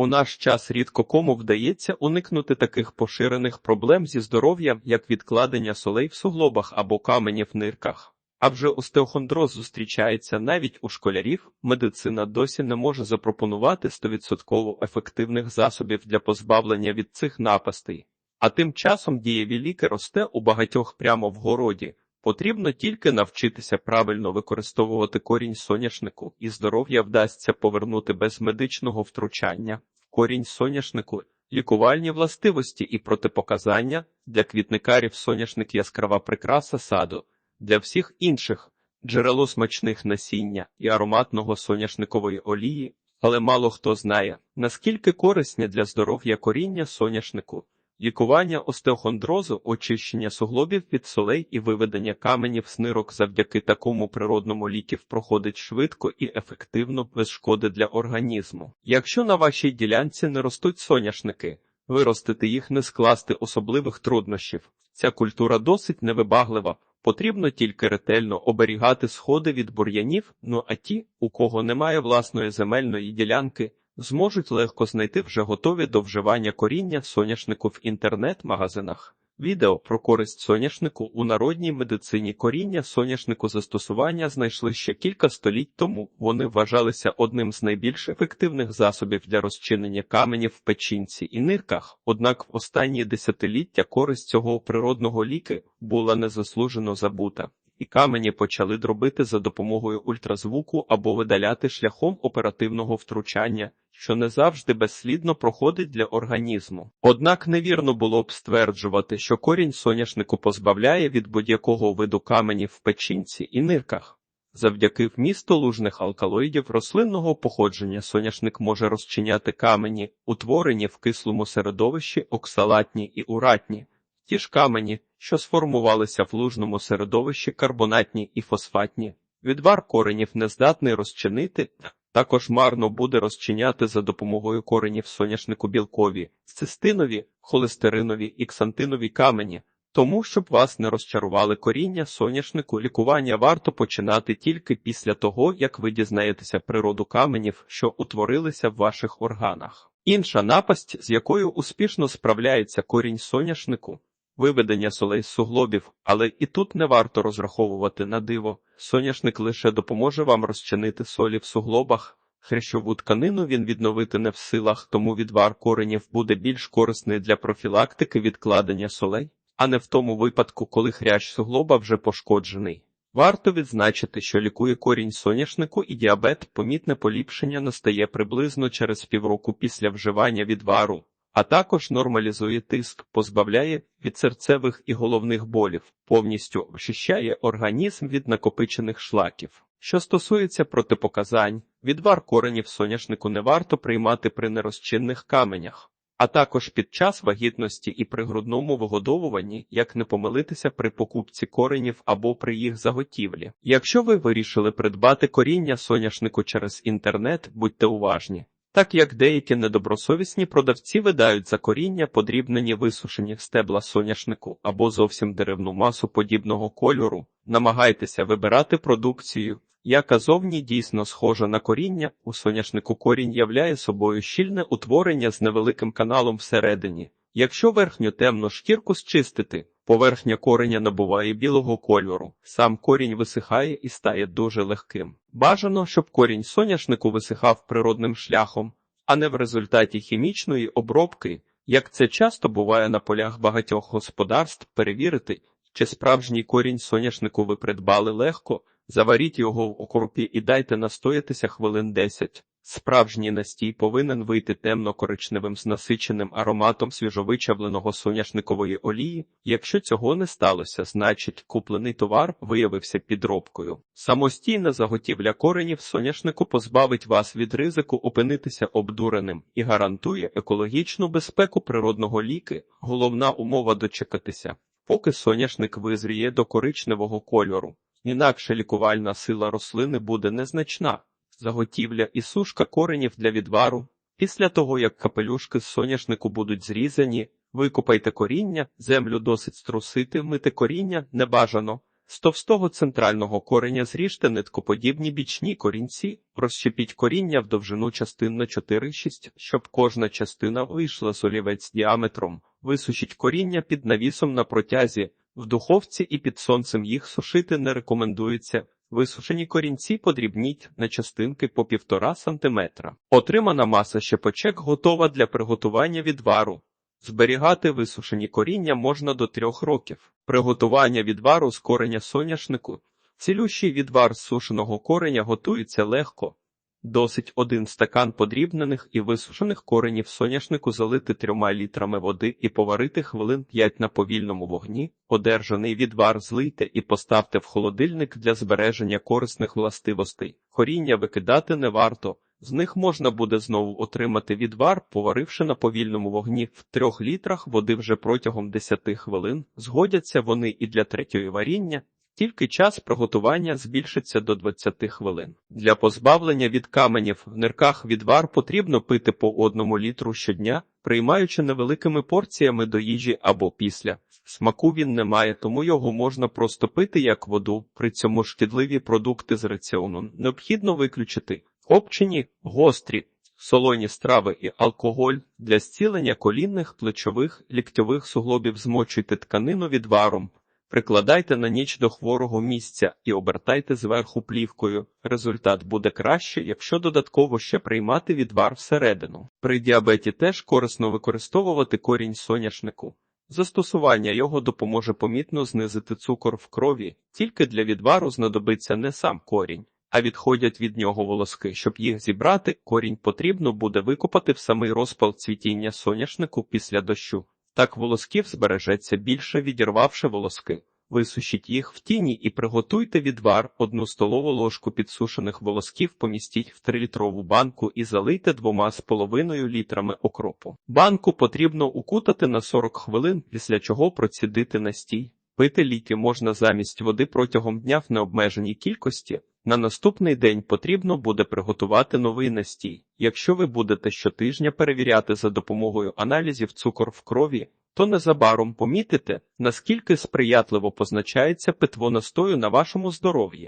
У наш час рідко кому вдається уникнути таких поширених проблем зі здоров'ям, як відкладення солей в суглобах або камені в нирках. А вже остеохондроз зустрічається навіть у школярів. Медицина досі не може запропонувати 100% ефективних засобів для позбавлення від цих напастей. А тим часом дієві ліки росте у багатьох прямо в городі. Потрібно тільки навчитися правильно використовувати корінь соняшнику, і здоров'я вдасться повернути без медичного втручання. Корінь соняшнику, лікувальні властивості і протипоказання для квітникарів соняшник яскрава прикраса саду, для всіх інших джерело смачних насіння і ароматного соняшникової олії, але мало хто знає, наскільки корисне для здоров'я коріння соняшнику. Лікування остеохондрозу, очищення суглобів від солей і виведення каменів з нирок завдяки такому природному ліків проходить швидко і ефективно без шкоди для організму. Якщо на вашій ділянці не ростуть соняшники, виростити їх не скласти особливих труднощів. Ця культура досить невибаглива. Потрібно тільки ретельно оберігати сходи від бур'янів, ну а ті, у кого немає власної земельної ділянки, зможуть легко знайти вже готові до вживання коріння соняшнику в інтернет-магазинах. Відео про користь соняшнику у народній медицині коріння соняшнику застосування знайшли ще кілька століть тому. Вони вважалися одним з найбільш ефективних засобів для розчинення каменів в печінці і нирках. Однак в останні десятиліття користь цього природного ліки була незаслужено забута і камені почали дробити за допомогою ультразвуку або видаляти шляхом оперативного втручання, що не завжди безслідно проходить для організму. Однак невірно було б стверджувати, що корінь соняшнику позбавляє від будь-якого виду каменів в печінці і нирках. Завдяки вмісту лужних алкалоїдів рослинного походження соняшник може розчиняти камені, утворені в кислому середовищі оксалатні і уратні. Ті ж камені, що сформувалися в лужному середовищі карбонатні і фосфатні, відвар коренів не здатний розчинити, також марно буде розчиняти за допомогою коренів соняшнику білкові, цистинові, холестеринові і ксантинові камені. Тому, щоб вас не розчарували коріння соняшнику, лікування варто починати тільки після того, як ви дізнаєтеся природу каменів, що утворилися в ваших органах. Інша напасть, з якою успішно справляється корінь соняшнику, виведення солей з суглобів, але і тут не варто розраховувати на диво. Соняшник лише допоможе вам розчинити солі в суглобах. Хрящову тканину він відновити не в силах, тому відвар коренів буде більш корисний для профілактики відкладення солей, а не в тому випадку, коли хрящ суглоба вже пошкоджений. Варто відзначити, що лікує корінь соняшнику і діабет, помітне поліпшення настає приблизно через півроку після вживання відвару а також нормалізує тиск, позбавляє від серцевих і головних болів, повністю очищає організм від накопичених шлаків. Що стосується протипоказань, відвар коренів соняшнику не варто приймати при нерозчинних каменях, а також під час вагітності і при грудному вигодовуванні, як не помилитися при покупці коренів або при їх заготівлі. Якщо ви вирішили придбати коріння соняшнику через інтернет, будьте уважні так як деякі недобросовісні продавці видають за коріння подрібнені висушені стебла соняшнику або зовсім деревну масу подібного кольору, намагайтеся вибирати продукцію, яка зовні дійсно схожа на коріння, у соняшнику корінь являє собою щільне утворення з невеликим каналом всередині. Якщо верхню темну шкірку зчистити, поверхня кореня набуває білого кольору, сам корінь висихає і стає дуже легким. Бажано, щоб корінь соняшнику висихав природним шляхом, а не в результаті хімічної обробки, як це часто буває на полях багатьох господарств, перевірити, чи справжній корінь соняшнику ви придбали легко, заваріть його в окропі і дайте настоятися хвилин 10. Справжній настій повинен вийти темно-коричневим з насиченим ароматом свіжовичавленого соняшникової олії. Якщо цього не сталося, значить куплений товар виявився підробкою. Самостійна заготівля коренів соняшнику позбавить вас від ризику опинитися обдуреним і гарантує екологічну безпеку природного ліки. Головна умова дочекатися, поки соняшник визріє до коричневого кольору. Інакше лікувальна сила рослини буде незначна заготівля і сушка коренів для відвару. Після того, як капелюшки з соняшнику будуть зрізані, викопайте коріння, землю досить струсити, мити коріння небажано. З товстого центрального кореня зріжте ниткоподібні бічні корінці, розщепіть коріння в довжину частин на 4-6, щоб кожна частина вийшла з олівець діаметром. Висушіть коріння під навісом на протязі, в духовці і під сонцем їх сушити не рекомендується. Висушені корінці подрібніть на частинки по 1,5 см. Отримана маса щепочек готова для приготування відвару. Зберігати висушені коріння можна до трьох років. Приготування відвару з кореня соняшнику. Цілющий відвар з сушеного кореня готується легко. Досить один стакан подрібнених і висушених коренів соняшнику залити трьома літрами води і поварити хвилин 5 на повільному вогні. Одержаний відвар злийте і поставте в холодильник для збереження корисних властивостей. Коріння викидати не варто. З них можна буде знову отримати відвар, поваривши на повільному вогні в трьох літрах води вже протягом 10 хвилин. Згодяться вони і для третьої варіння. Тільки час приготування збільшиться до 20 хвилин. Для позбавлення від каменів в нирках відвар потрібно пити по одному літру щодня, приймаючи невеликими порціями до їжі або після. Смаку він не має, тому його можна просто пити як воду. При цьому шкідливі продукти з раціону необхідно виключити. Копчені, гострі, солоні страви і алкоголь для зцілення колінних, плечових, ліктьових суглобів змочуйте тканину відваром. Прикладайте на ніч до хворого місця і обертайте зверху плівкою. Результат буде краще, якщо додатково ще приймати відвар всередину. При діабеті теж корисно використовувати корінь соняшнику. Застосування його допоможе помітно знизити цукор в крові, тільки для відвару знадобиться не сам корінь, а відходять від нього волоски. Щоб їх зібрати, корінь потрібно буде викопати в самий розпал цвітіння соняшнику після дощу. Так волосків збережеться більше, відірвавши волоски. Висушіть їх в тіні і приготуйте відвар. Одну столову ложку підсушених волосків помістіть в 3-літрову банку і залийте двома з половиною літрами окропу. Банку потрібно укутати на 40 хвилин, після чого процідити настій. Пити ліки можна замість води протягом дня в необмеженій кількості. На наступний день потрібно буде приготувати новий настій. Якщо ви будете щотижня перевіряти за допомогою аналізів цукор в крові, то незабаром помітите, наскільки сприятливо позначається питво настою на вашому здоров'ї.